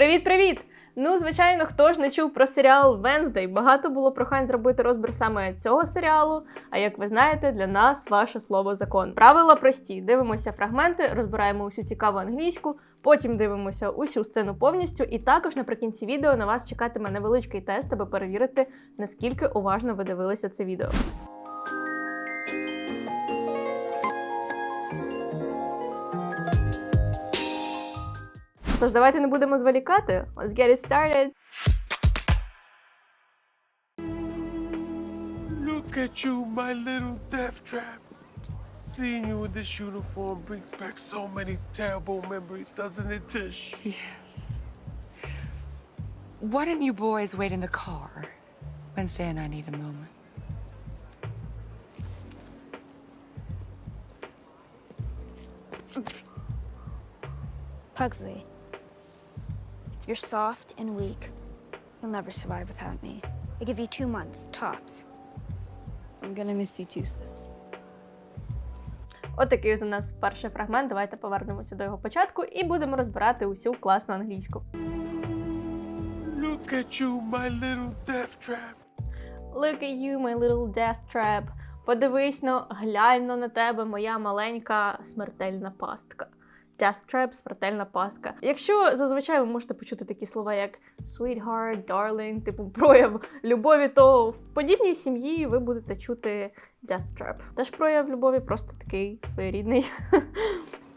Привіт-привіт! Ну, звичайно, хто ж не чув про серіал Венздей. Багато було прохань зробити розбір саме цього серіалу. А як ви знаєте, для нас ваше слово закон. Правила прості: дивимося фрагменти, розбираємо усю цікаву англійську, потім дивимося усю сцену повністю. І також наприкінці відео на вас чекатиме невеличкий тест, аби перевірити, наскільки уважно ви дивилися це відео. Тож давайте не будемо зволікати. Let's get it started. Look at you, my little death trap. Seeing you in this uniform brings back so many terrible memories, doesn't it, Tish? Yes. Why didn't you boys wait in the car? Wednesday and I need a moment. Pugsley, You're soft and weak. You'll never survive without me. I give you two months, tops. I'm gonna miss you too, sis. Отакий от у нас перший фрагмент. Давайте повернемося до його початку і будемо розбирати усю класну англійську. Look at you, my little death trap. Look at you, my little death trap. Подивись но, глянь но на тебе, моя маленька смертельна пастка. Death trap, смертельна паска. Якщо зазвичай ви можете почути такі слова, як sweetheart, darling, типу прояв любові, то в подібній сім'ї ви будете чути death trap. Теж прояв любові, просто такий своєрідний.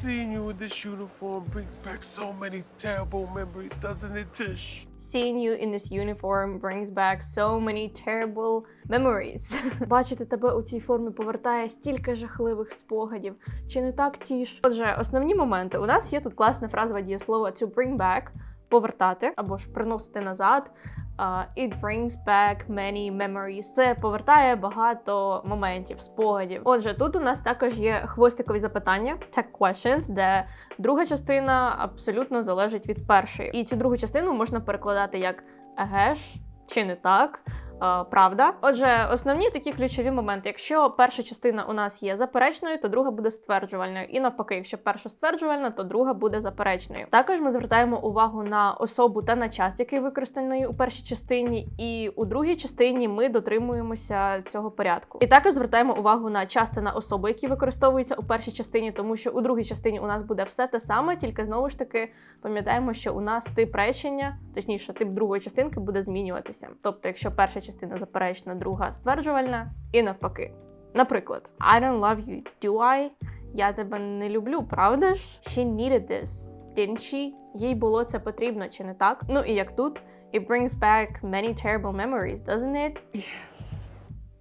Seeing you in this uniform brings back so many terrible memories, doesn't it, Tish? Seeing you in this uniform brings back so many terrible memories. Бачити тебе у цій формі повертає стільки жахливих спогадів. Чи не так тіш? Отже, основні моменти. У нас є тут класна фразова дієслова to bring back повертати або ж приносити назад. Uh, it brings back many memories. Це повертає багато моментів, спогадів. Отже, тут у нас також є хвостикові запитання, tag questions, де друга частина абсолютно залежить від першої. І цю другу частину можна перекладати як «Егеш», чи не так. Е, Правда, отже, основні такі ключові моменти. Якщо перша частина у нас є заперечною, то друга буде стверджувальною. І навпаки, якщо перша стверджувальна, то друга буде заперечною. Також ми звертаємо увагу на особу та на час, який використаний у першій частині, і у другій частині ми дотримуємося цього порядку. І також звертаємо увагу на час та на особу, які використовуються у першій частині, тому що у другій частині у нас буде все те саме, тільки знову ж таки пам'ятаємо, що у нас тип речення, точніше, тип другої частинки буде змінюватися. Тобто, якщо перша частина заперечна, друга стверджувальна, і навпаки. Наприклад, I don't love you, do I? Я тебе не люблю, правда ж? She needed this, didn't she? Їй було це потрібно, чи не так? Ну і як тут, it brings back many terrible memories, doesn't it? Yes.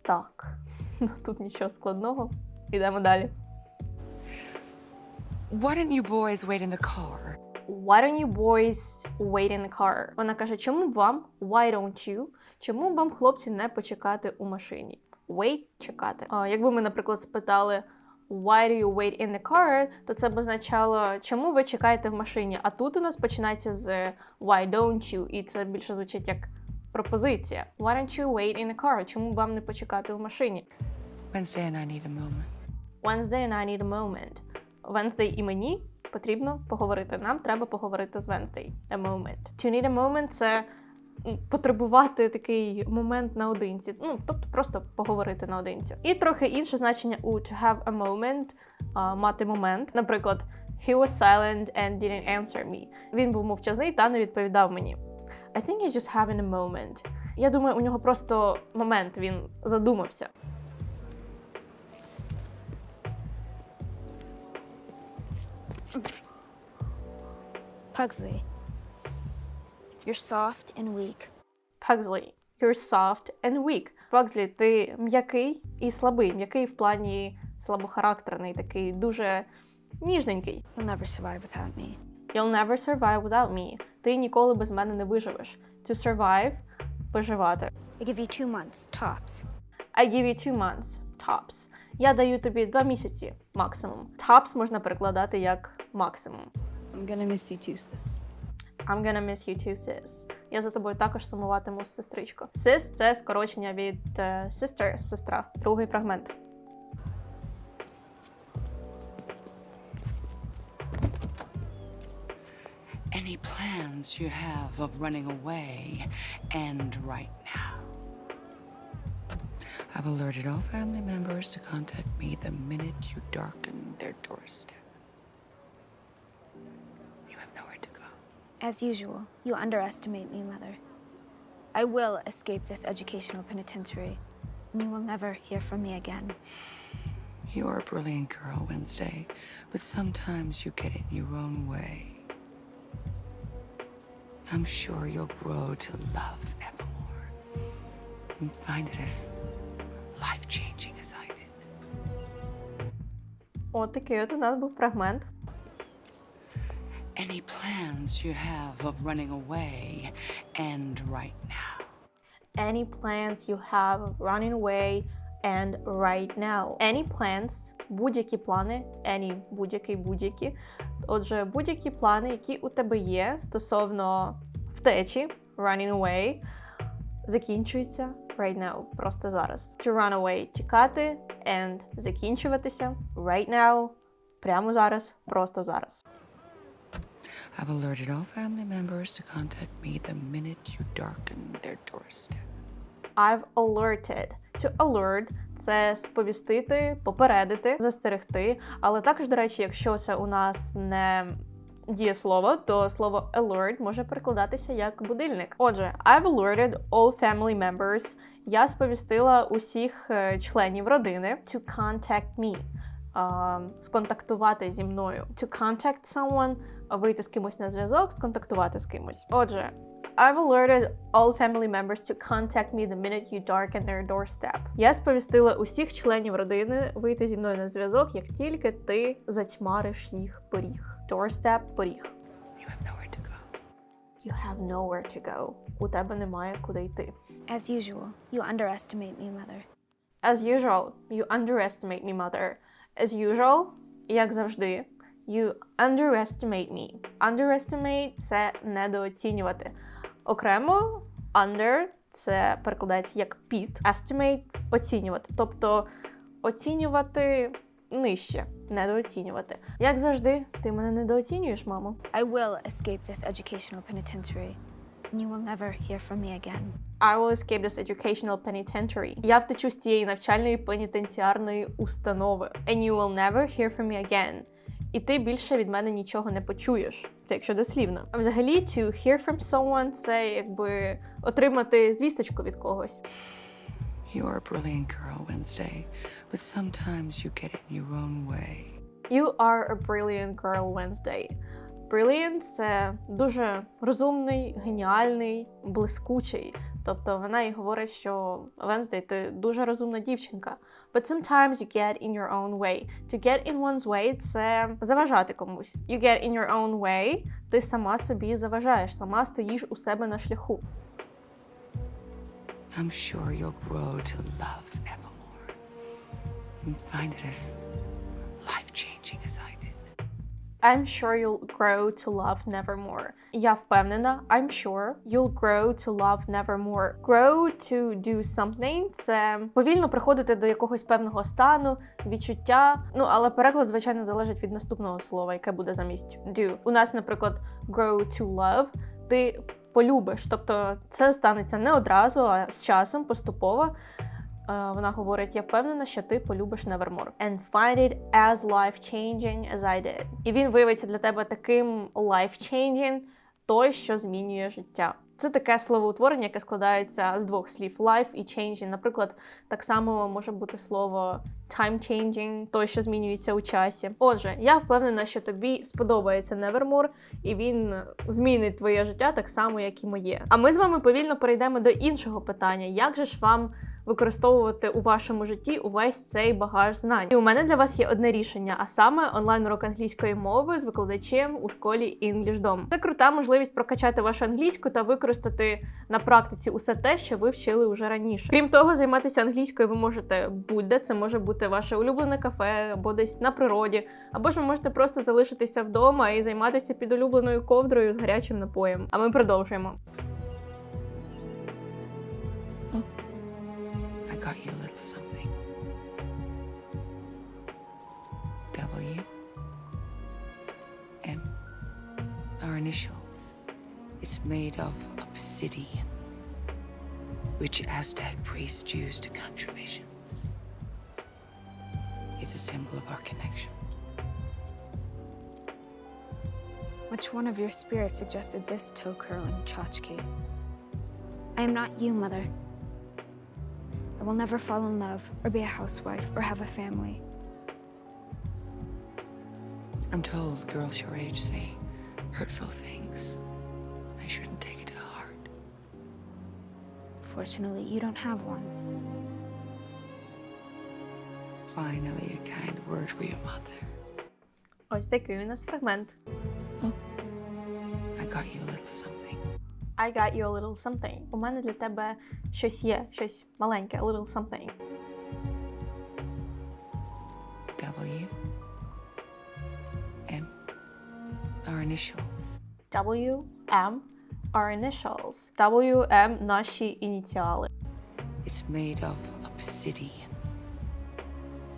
Так. Ну тут нічого складного. Ідемо далі. Why didn't you boys wait in the car? Why don't you boys wait in the car? Вона каже, чому вам, why don't you? Чому вам, хлопці, не почекати у машині? Wait – чекати. А, якби ми, наприклад, спитали Why do you wait in the car, то це б означало, чому ви чекаєте в машині? А тут у нас починається з Why don't you? І це більше звучить як пропозиція. Why don't you wait in the car? Чому вам не почекати в машині? Wednesday and I need a moment. Wednesday and I need a moment. Wednesday і мені потрібно поговорити. Нам треба поговорити з Wednesday. A moment. To need a moment – це потребувати такий момент наодинці. Ну, тобто просто поговорити наодинці. І трохи інше значення у to have a moment а, мати момент. Наприклад, he was silent and didn't answer me. Він був мовчазний та не відповідав мені. I think he's just having a moment. Я думаю, у нього просто момент, він задумався. Pugsley, you're soft and weak. Pugsley, you're soft and weak. Pugsley, ти м'який і слабий. М'який в плані слабохарактерний, такий дуже ніжненький. You'll never survive without me. You'll never survive without me. Ти ніколи без мене не виживеш. To survive – виживати. I give you two months, tops. I give you two months, tops. Я даю тобі два місяці максимум. Tops можна перекладати як максимум. I'm gonna miss you too, sis. I'm gonna miss you too, sis. Я за тобою також сумуватиму, сестричко. Sis – це скорочення від е, sister, сестра. Другий фрагмент. Any plans you have of running away end right now. I've alerted all family members to contact me the minute you darken their doorstep. As usual, you underestimate me, Mother. I will escape this educational penitentiary, and you will never hear from me again. You're a brilliant girl, Wednesday, but sometimes you get in your own way. I'm sure you'll grow to love Evermore and find it as life changing as I did. От такий от у нас був фрагмент. Any plans you have of running away end right now. Any plans you have of running away and right now. Any plans, будь-які плани, any, будь-який, будь-які. Отже, будь-які плани, які у тебе є стосовно втечі, running away, закінчуються right now, просто зараз. To run away – тікати, and закінчуватися right now, прямо зараз, просто зараз. I've alerted all family members to contact me the minute you darken their doorstep. I've alerted. To alert – це сповістити, попередити, застерегти. Але також, до речі, якщо це у нас не дієслово, то слово alert може перекладатися як будильник. Отже, I've alerted all family members. Я сповістила усіх е, членів родини to contact me. Сконтактувати зі мною. To contact someone – вийти з кимось на зв'язок, сконтактувати з кимось. Отже, I've alerted all family members to contact me the minute you darken their doorstep. Я сповістила усіх членів родини вийти зі мною на зв'язок, як тільки ти затьмариш їх поріг. Doorstep – поріг. You have nowhere to go. You have nowhere to go. У тебе немає куди йти. As usual, you underestimate me, Mother. As usual, you underestimate me, mother. As usual, як завжди, you underestimate me. Underestimate – це недооцінювати. Окремо, under – це перекладається як під, estimate – оцінювати. Тобто оцінювати нижче, недооцінювати. Як завжди, ти мене недооцінюєш, мамо. I will escape this educational penitentiary, and you will never hear from me again. I will escape this educational penitentiary. Я втечу з цієї навчальної пенітенціарної установи. And you will never hear from me again. І ти більше від мене нічого не почуєш. Це якщо дослівно. А взагалі, to hear from someone – це якби отримати звісточку від когось. You're a brilliant girl, Wednesday, but sometimes you get it in your own way. You are a brilliant girl Wednesday. Brilliant – це дуже розумний, геніальний, блискучий. Тобто вона і говорить, що Wednesday, ти дуже розумна дівчинка. But sometimes you get in your own way. To get in one's way – це заважати комусь. You get in your own way – ти сама собі заважаєш, сама стоїш у себе на шляху. I'm sure you'll grow to love Evermore and find it as life changing as I. I'm sure you'll grow to love nevermore. Я впевнена, I'm sure you'll grow to love nevermore. Grow to do something – це повільно приходити до якогось певного стану, відчуття. Ну, але переклад, звичайно, залежить від наступного слова, яке буде замість do. У нас, наприклад, grow to love – ти полюбиш. Тобто це станеться не одразу, а з часом, поступово. Е, Вона говорить: я впевнена, що ти полюбиш Nevermore. And find it as life-changing as I did. І він виявиться для тебе таким life-changing, той, що змінює життя. Це таке словоутворення, яке складається з двох слів life і changing. Наприклад, так само може бути слово time changing, той, що змінюється у часі. Отже, я впевнена, що тобі сподобається Nevermore, і він змінить твоє життя так само, як і моє. А ми з вами повільно перейдемо до іншого питання: як же ж вам використовувати у вашому житті увесь цей багаж знань? І у мене для вас є одне рішення, а саме онлайн-урок англійської мови з викладачем у школі EnglishDom. Це крута можливість прокачати вашу англійську та використати на практиці усе те, що ви вчили уже раніше. Крім того, займатися англійською ви можете будь-де. Це може бути ваше улюблене кафе або десь на природі, або ж ви можете просто залишитися вдома і займатися під улюбленою ковдрою з гарячим напоєм. А ми продовжуємо. I got initials. It's made of obsidian, which Aztec priests used to conjure visions. A symbol of our connection. Which one of your spirits suggested this toe curling tchotchke? I am not you, Mother. I will never fall in love or be a housewife or have a family. I'm told girls your age say hurtful things. I shouldn't take it to heart. Fortunately, you don't have one Finally, a kind word for your mother. Ось такий у нас фрагмент. I got you a little something. I got you a little something. У мене для тебе щось є, щось маленьке, a little something. W. M. Our initials. W, M, our initials. W, M – наші ініціали. It's made of obsidian,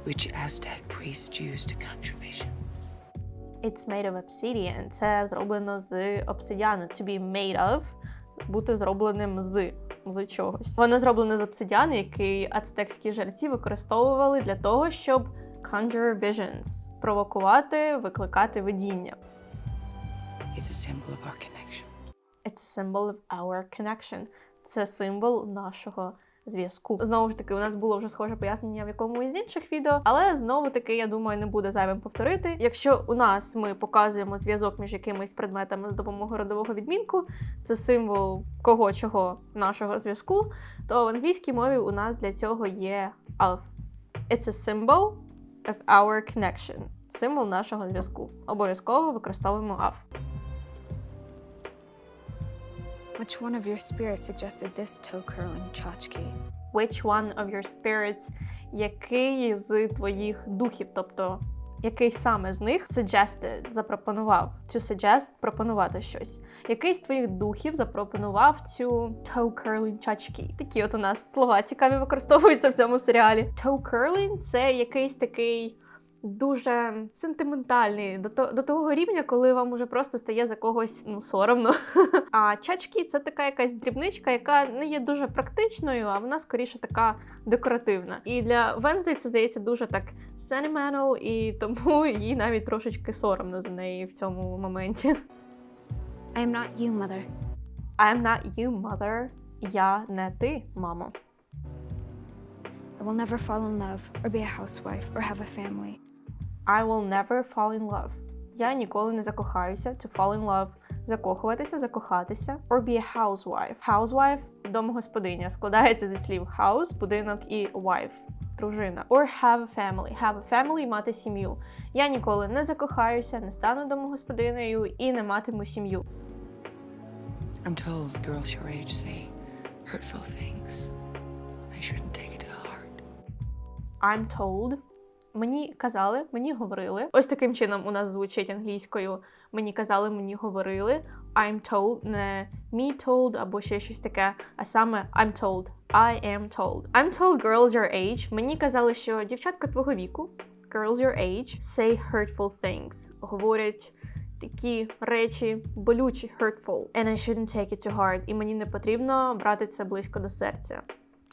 Which Aztec priests used to conjure visions. It's made of obsidian. Це зроблено з обсидіану. To be made of – бути зробленим з, з чогось. Воно зроблено з обсидіану, який ацтекські жерці використовували для того, щоб conjure visions – провокувати, викликати видіння. It's a symbol of our connection. It's a symbol of our connection. Це символ нашого зв'язку. Знову ж таки, у нас було вже схоже пояснення в якомусь з інших відео, але знову таки, я думаю, не буде зайвим повторити. Якщо у нас ми показуємо зв'язок між якимись предметами з допомогою родового відмінку, це символ кого чого нашого зв'язку, то в англійській мові у нас для цього є of. It's a symbol of our connection. Символ нашого зв'язку. Обов'язково використовуємо of. Which one of your spirits suggested this toe curling tchotchke? which one of your spirits, який з твоїх духів, тобто який саме з них suggested, запропонував. To suggest – пропонувати щось. Який з твоїх духів запропонував цю toe curling чачки? Такі от у нас слова цікаві використовуються в цьому серіалі. Toe curling – це якийсь такий дуже сентиментальний до, то, до того рівня, коли вам уже просто стає за когось ну, соромно. А чачки це така якась дрібничка, яка не є дуже практичною, а вона скоріше така декоративна. І для Венздей це здається дуже так sentimental, і тому їй навіть трошечки соромно за неї в цьому моменті. I am not you, Mother. I'm not you, mother. Я не ти, мамо. I will never fall in love or be a housewife or have a family. I will never fall in love. Я ніколи не закохаюся. To fall in love – закохуватися, закохатися. Or be a housewife. Housewife – домогосподиня. Складається зі слів house, будинок і wife – дружина. Or have a family. Have a family – мати сім'ю. Я ніколи не закохаюся, не стану домогосподинею і не матиму сім'ю. I'm told girls your age say hurtful things. I shouldn't I'm told. Мені казали, мені говорили. Ось таким чином у нас звучить англійською. Мені казали, мені говорили. I'm told, не me told або ще щось таке, а саме I'm told. I am told. I'm told girls your age. Мені казали, що дівчатка твого віку, girls your age, say hurtful things. Говорять такі речі болючі, hurtful. And I shouldn't take it to heart. І мені не потрібно брати це близько до серця.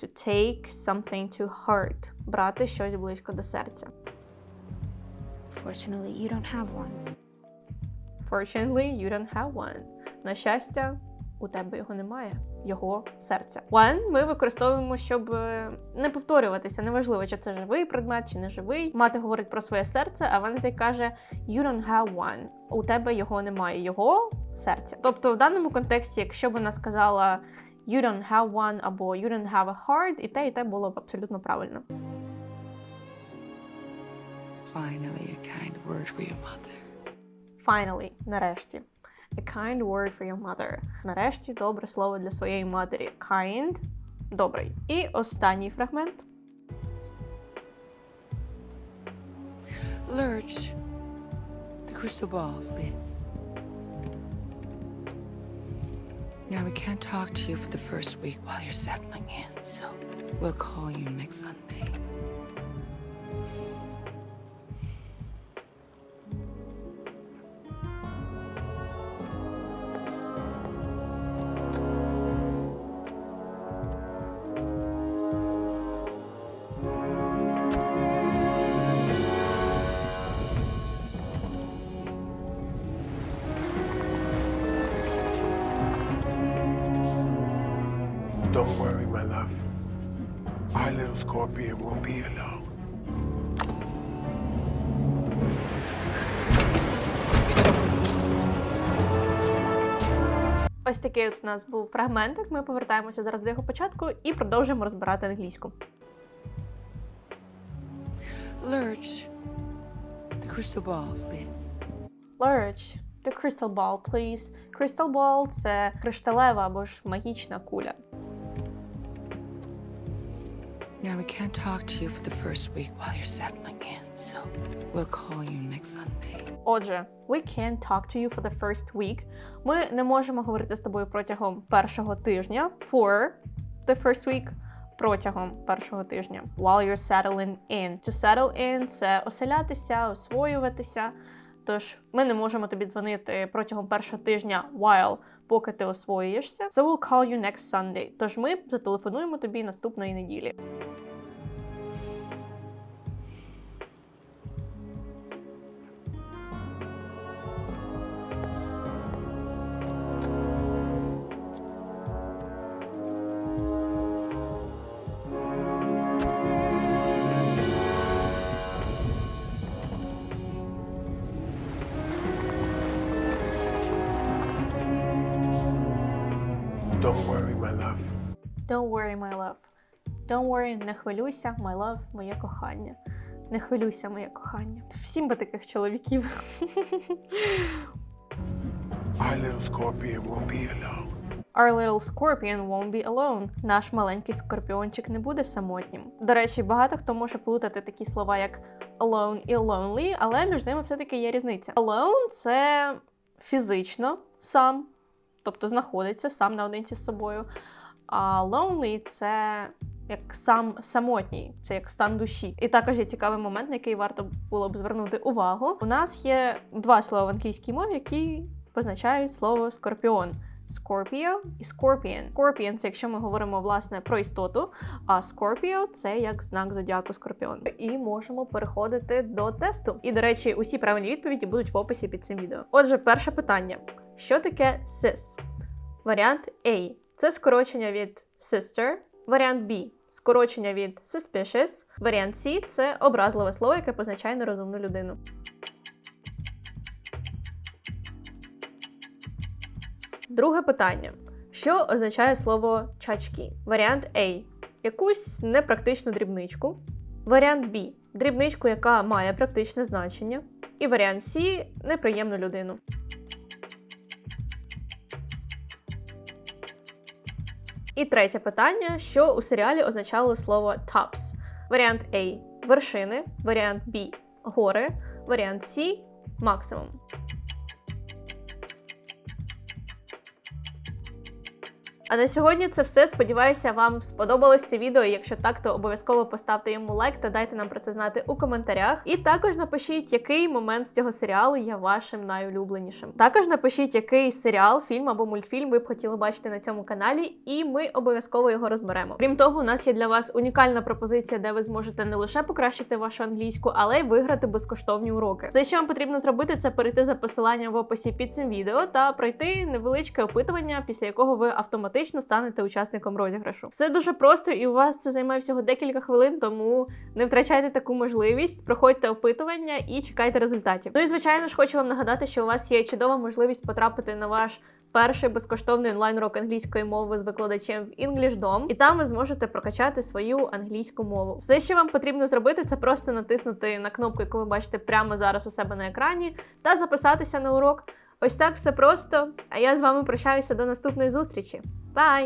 To take something to heart. Брати щось близько до серця. Fortunately, you don't have one. Fortunately, you don't have one. На щастя, у тебе його немає, його серця. One ми використовуємо, щоб е, не повторюватися. Неважливо, чи це живий предмет, чи не живий. Мати говорить про своє серце, а Венздей каже: You don't have one. У тебе його немає, його серця. Тобто, в даному контексті, якщо б вона сказала You don't have one або You don't have a heart, і те, і те було б абсолютно правильно. Finally, a kind word for your mother. Finally, нарешті. A kind word for your mother. Нарешті добре слово для своєї матері. Kind – добрий. І останній фрагмент. Lurch, the crystal ball, please. Now, we can't talk to you for the first week while you're settling in, so we'll call you next Sunday. Don't worry, my love. Our little scorpion won't be alone. Ось такий от у нас був фрагментик. Ми повертаємося зараз до його початку і продовжуємо розбирати англійську. Lurch. The crystal ball, please. Lurch, the crystal ball, please. Crystal ball – це кришталева або ж магічна куля. Now, we can't talk to you for the first week while you're settling in, so we'll call you next Sunday. Отже, we can't talk to you for the first week. Ми не можемо говорити з тобою протягом першого тижня. For the first week протягом першого тижня. While you're settling in. To settle in – це оселятися, освоюватися. Тож ми не можемо тобі дзвонити протягом першого тижня while, поки ти освоюєшся. So we'll call you next Sunday. Тож ми зателефонуємо тобі наступної неділі. Don't worry, my love. Don't worry, не хвилюйся, my love, моє кохання. Не хвилюйся, моє кохання. Всім би таких чоловіків. Our little scorpion won't be alone. Our little scorpion won't be alone. Наш маленький скорпіончик не буде самотнім. До речі, багато хто може плутати такі слова, як alone і lonely, але між ними все-таки є різниця. Alone – це фізично сам, тобто знаходиться сам наодинці з собою. А lonely – це як сам самотній, це як стан душі. І також є цікавий момент, на який варто було б звернути увагу. У нас є два слова в англійській мові, які позначають слово скорпіон. Scorpio і Scorpion. Scorpion – це якщо ми говоримо власне про істоту, а Scorpio – це як знак зодіаку Скорпіон. І можемо переходити до тесту. І, до речі, усі правильні відповіді будуть в описі під цим відео. Отже, перше питання: що таке cis? Варіант A – це скорочення від sister. Варіант B – скорочення від suspicious. Варіант C – це образливе слово, яке позначає нерозумну людину. Друге питання. Що означає слово чачки? Варіант А. Якусь непрактичну дрібничку. Варіант Б. Дрібничку, яка має практичне значення. І варіант С неприємну людину. І третє питання: що у серіалі означало слово tops? Варіант A вершини, варіант B гори, варіант C максимум. А на сьогодні це все. Сподіваюся, вам сподобалось це відео. Якщо так, то обов'язково поставте йому лайк та дайте нам про це знати у коментарях. І також напишіть, який момент з цього серіалу є вашим найулюбленішим. Також напишіть, який серіал, фільм або мультфільм ви б хотіли бачити на цьому каналі, і ми обов'язково його розберемо. Крім того, у нас є для вас унікальна пропозиція, де ви зможете не лише покращити вашу англійську, але й виграти безкоштовні уроки. Все, що вам потрібно зробити, це перейти за посиланням в описі під цим відео та пройти невеличке опитування, після якого ви автоматично станете учасником розіграшу. Все дуже просто, і у вас це займе всього декілька хвилин, тому не втрачайте таку можливість. Проходьте опитування і чекайте результатів. Ну і звичайно ж, хочу вам нагадати, що у вас є чудова можливість потрапити на ваш. Перший безкоштовний онлайн-урок англійської мови з викладачем в EnglishDom, і там ви зможете прокачати свою англійську мову. Все, що вам потрібно зробити, це просто натиснути на кнопку, яку ви бачите прямо зараз у себе на екрані, та записатися на урок. Ось так все просто. А я з вами прощаюся до наступної зустрічі. Бай!